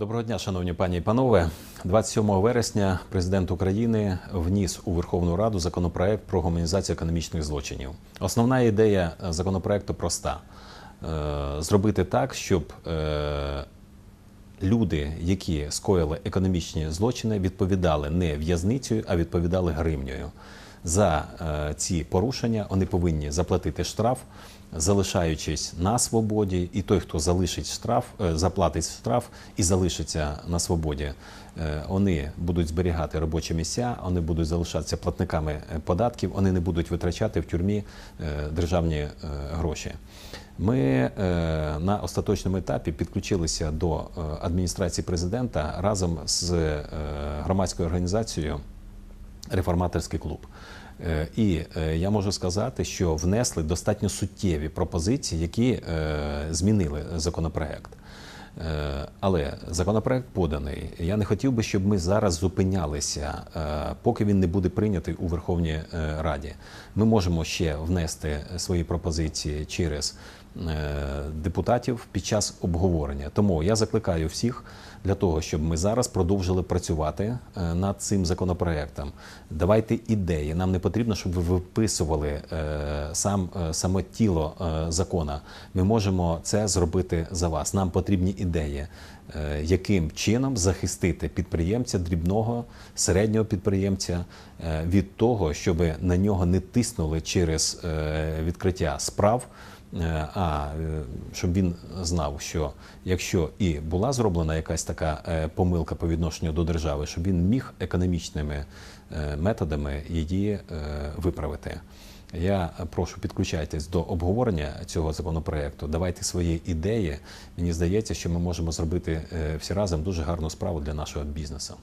Доброго дня, шановні пані і панове. 27 вересня президент України вніс у Верховну Раду законопроект про гуманізацію економічних злочинів. Основна ідея е, законопроекту проста: Е, зробити так, щоб е, люди, які скоїли економічні злочини, відповідали не в'язницею, а відповідали гривнею. За е, ці порушення вони повинні заплатити штраф, залишаючись на свободі, і той, хто залишить штраф, е, заплатить штраф і залишиться на свободі, е, вони будуть зберігати робочі місця, вони будуть залишатися платниками податків, вони не будуть витрачати в тюрмі державні гроші. Ми на остаточному етапі підключилися до адміністрації президента разом з громадською організацією Реформаторський клуб. Е, І е, я можу сказати, що внесли достатньо суттєві пропозиції, які е, змінили законопроект. Але законопроект поданий. Я не хотів би, щоб ми зараз зупинялися, е, поки він не буде прийнятий у Верховній е, Раді. Ми можемо ще внести свої пропозиції через е, депутатів під час обговорення. Тому я закликаю всіх для того, щоб ми зараз продовжили працювати над цим законопроектом. Давайте ідеї. Нам не потрібно, щоб ви виписували сам саме тіло закона. Ми можемо це зробити за вас. Нам потрібні ідеї. Е, Яким чином захистити підприємця, дрібного, середнього підприємця е, від того, щоб на нього не тиснули через е, відкриття справ, а е, щоб він знав, що якщо і була зроблена якась така е, помилка по відношенню до держави, щоб він міг економічними е, методами її е, виправити. Я прошу підключайтесь до обговорення цього законопроекту. Давайте свої ідеї. Мені здається, що ми можемо зробити е, всі разом дуже гарну справу для нашого бізнесу.